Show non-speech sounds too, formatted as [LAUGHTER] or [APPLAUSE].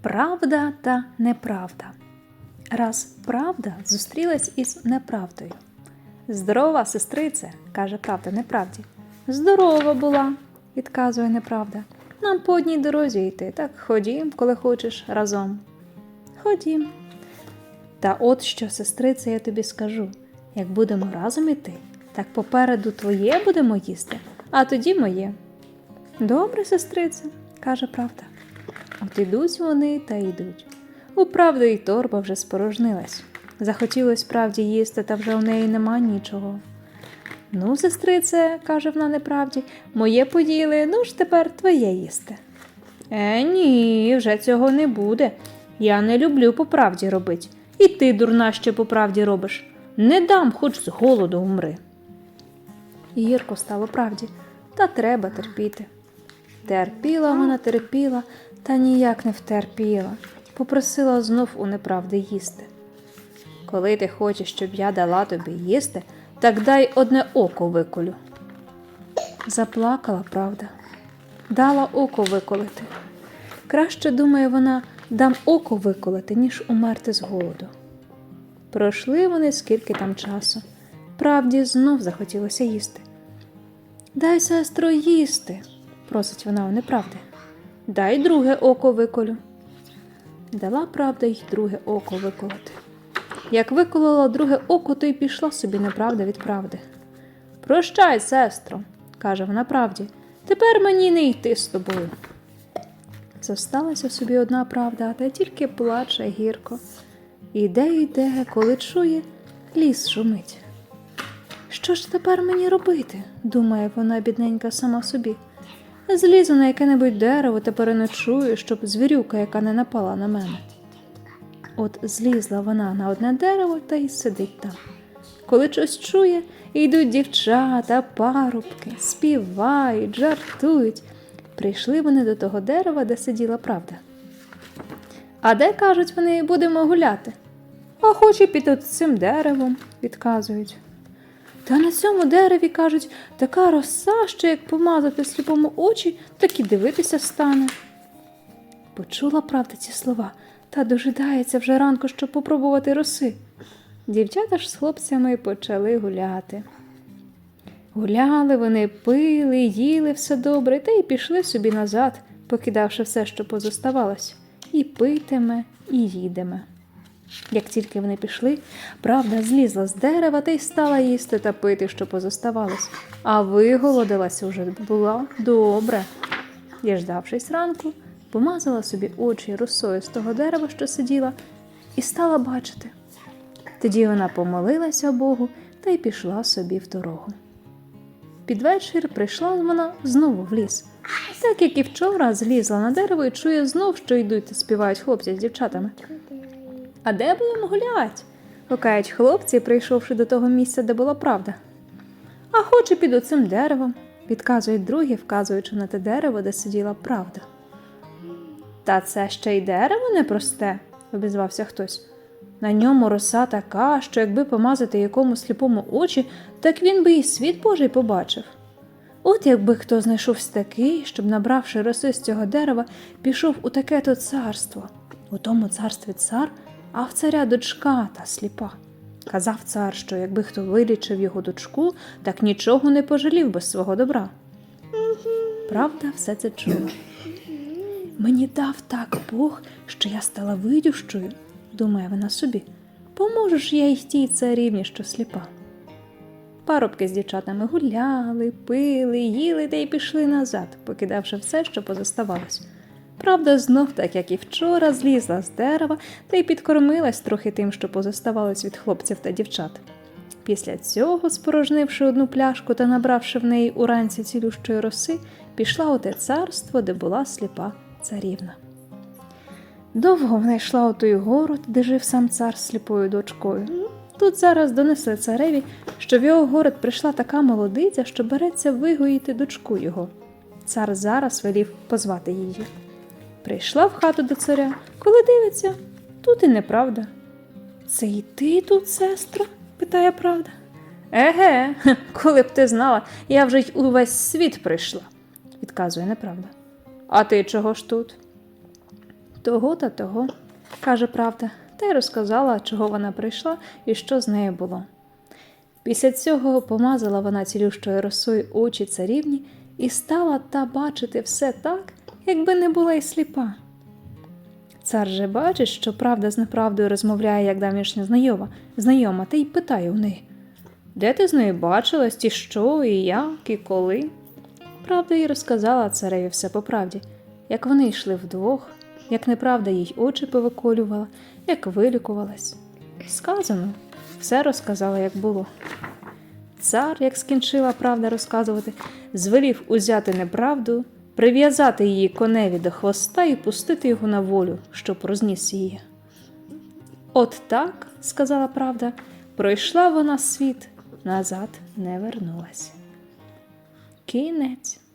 Правда та неправда. Раз правда зустрілась із неправдою. Здорова, сестрице, каже правда неправді. Здорова була, відказує неправда. Нам по одній дорозі йти, так ходім, коли хочеш, разом. Ходім. Та от що, сестрице, я тобі скажу: як будемо разом іти, так попереду твоє будемо їсти, а тоді моє. Добре, сестрице, каже правда. От ідуть вони та йдуть. У правди й торба вже спорожнилась. Захотілось правді їсти, та вже у неї нема нічого. Ну, сестрице, каже вона неправді, моє поділи, ну ж тепер твоє їсти. Е, ні, вже цього не буде. Я не люблю по правді робить. І ти, дурна, ще по правді робиш. Не дам, хоч з голоду умри. Гірко стало правді, та треба терпіти. Терпіла вона, терпіла, та ніяк не втерпіла. Попросила знов у неправди їсти. Коли ти хочеш, щоб я дала тобі їсти, так дай одне око виколю. Заплакала правда, дала око виколити. Краще, думає вона, дам око виколити, ніж умерти з голоду. Пройшли вони скільки там часу. Правді знов захотілося їсти. Дай, сестро, їсти, просить вона у неправди. Дай друге око виколю. Дала правда й друге око виколоти. Як виколола друге око, то й пішла собі неправда від правди. Прощай, сестро, каже вона правді, тепер мені не йти з тобою. Зосталася собі одна правда, та тільки плаче гірко. Іде, йде, коли чує, ліс шумить. Що ж тепер мені робити? думає вона, бідненька, сама собі. Злізу на яке-небудь дерево та переночую, щоб звірюка, яка не напала на мене. От злізла вона на одне дерево та й сидить там. Коли щось чує, йдуть дівчата, парубки, співають, жартують. Прийшли вони до того дерева, де сиділа правда. А де, кажуть вони, будемо гуляти? А хочу під цим деревом, відказують. Та на цьому дереві, кажуть, така роса, що як помазати сліпому очі, так і дивитися стане. Почула правда ці слова та дожидається вже ранку, щоб попробувати роси. Дівчата ж з хлопцями почали гуляти. Гуляли вони, пили, їли все добре, та й пішли собі назад, покидавши все, що позоставалось, і питиме, і їдеме. Як тільки вони пішли, правда злізла з дерева та й стала їсти та пити, що позоставалось, а виголодилася уже була добре. Діждавшись ранку, помазала собі очі росою з того дерева, що сиділа, і стала бачити. Тоді вона помолилася Богу та й пішла собі в дорогу. Під вечір прийшла вона знову в ліс. Так як і вчора злізла на дерево і чує знов, що йдуть та співають хлопці з дівчатами. А де будемо гулять? гукають хлопці, прийшовши до того місця, де була правда. А хочу під оцим деревом, відказують другі, вказуючи на те дерево, де сиділа правда. Та це ще й дерево непросте, обізвався хтось. На ньому роса така, що якби помазати якому сліпому очі, так він би і світ Божий побачив. От якби хто знайшовся такий, щоб, набравши роси з цього дерева, пішов у таке то царство. У тому царстві цар, а в царя дочка та сліпа. Казав цар, що якби хто вилічив його дочку, так нічого не пожалів без свого добра. Правда, все це чула. Мені дав так Бог, що я стала видющою, думає вона собі. Поможу я й тій царівні, що сліпа. Парубки з дівчатами гуляли, пили, їли та й пішли назад, покидавши все, що позоставалось. Правда, знов, так як і вчора, злізла з дерева та й підкормилась трохи тим, що позоставалось від хлопців та дівчат. Після цього, спорожнивши одну пляшку та набравши в неї уранці цілющої роси, пішла у те царство, де була сліпа царівна. Довго вона йшла у той город, де жив сам цар з сліпою дочкою. Тут зараз донесли цареві, що в його город прийшла така молодиця, що береться вигоїти дочку його. Цар зараз велів позвати її. Прийшла в хату до царя, коли дивиться, тут і неправда. Це і ти тут, сестро? питає правда. Еге, [LAUGHS] коли б ти знала, я вже й увесь світ прийшла, відказує неправда. А ти чого ж тут? Того та того, каже правда, та й розказала, чого вона прийшла і що з нею було. Після цього помазала вона цілющою росою очі царівні і стала та бачити все так, якби не була й сліпа. Цар же бачить, що правда з неправдою розмовляє, як давнішня знайома, знайома, та й питає у неї, де ти з нею бачилась, і що, і як, і коли. Правда їй розказала цареві все по правді, як вони йшли вдвох, як неправда їй очі повиколювала, як вилікувалась. Сказано, все розказала, як було. Цар, як скінчила правда розказувати, звелів узяти неправду, прив'язати її коневі до хвоста і пустити його на волю, щоб розніс її. От так, сказала правда, пройшла вона світ, назад не вернулась. Кінець.